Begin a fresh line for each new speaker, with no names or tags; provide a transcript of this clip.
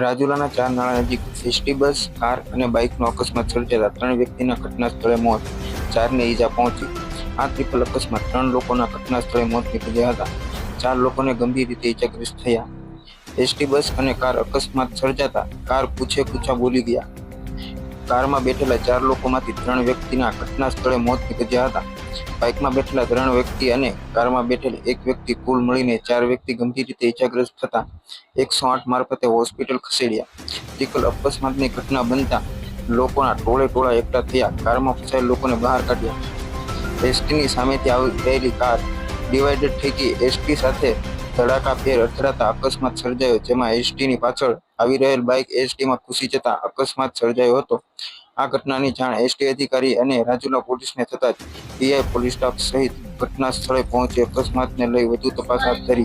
રાજુલાના ચાર નાળા નજીક એસટી બસ, કાર અને બાઇકનો અકસ્માત સર્જાતા ત્રણ વ્યક્તિના ઘટના સ્થળે મોત, ચારને ઈજા પહોંચી. આ ટ્રિપલ અકસ્માત ત્રણ લોકોના ઘટના સ્થળે મોત નીપજ્યા હતા. ચાર લોકોને ગંભીર રીતે ઈજાગ્રસ્ત થયા. એસટી બસ અને કાર અકસ્માત સર્જાતા કાર પૂછે પૂછા બોલી ગયા. કારમાં બેઠેલા ચાર લોકોમાંથી ત્રણ વ્યક્તિના ઘટના સ્થળે મોત નીપજ્યા હતા. બાઇકમાં બેઠેલા ત્રણ વ્યક્તિ અને કારમાં બેઠેલ એક વ્યક્તિ કુલ મળીને ચાર વ્યક્તિ ગંભીર રીતે ઈજાગ્રસ્ત થતા એકસો આઠ મારફતે હોસ્પિટલ ખસેડ્યા. ટ્રિકલ અકસ્માતની ઘટના બનતા લોકોના ટોળે ટોળા એકઠા થયા, કારમાં ફસાયેલ લોકોને બહાર કાઢ્યા. એસટીની સામેથી આવી રહેલી કાર ડિવાઈડેડ થઈ ગઈ. એસટી સાથે ધડાકાભેર અથડાતા અકસ્માત સર્જાયો, જેમાં એસટીની પાછળ આવી રહેલ બાઇક એસટીમાં ઘૂસી જતા અકસ્માત સર્જાયો હતો. આ ઘટનાની જાણ એસટી અધિકારી અને રાજુલા પોલીસને થતાં જ પીઆઈ પોલીસ સ્ટાફ સહિત ઘટના સ્થળે પહોંચી અકસ્માતને લઈ વધુ તપાસ હાથ ધરી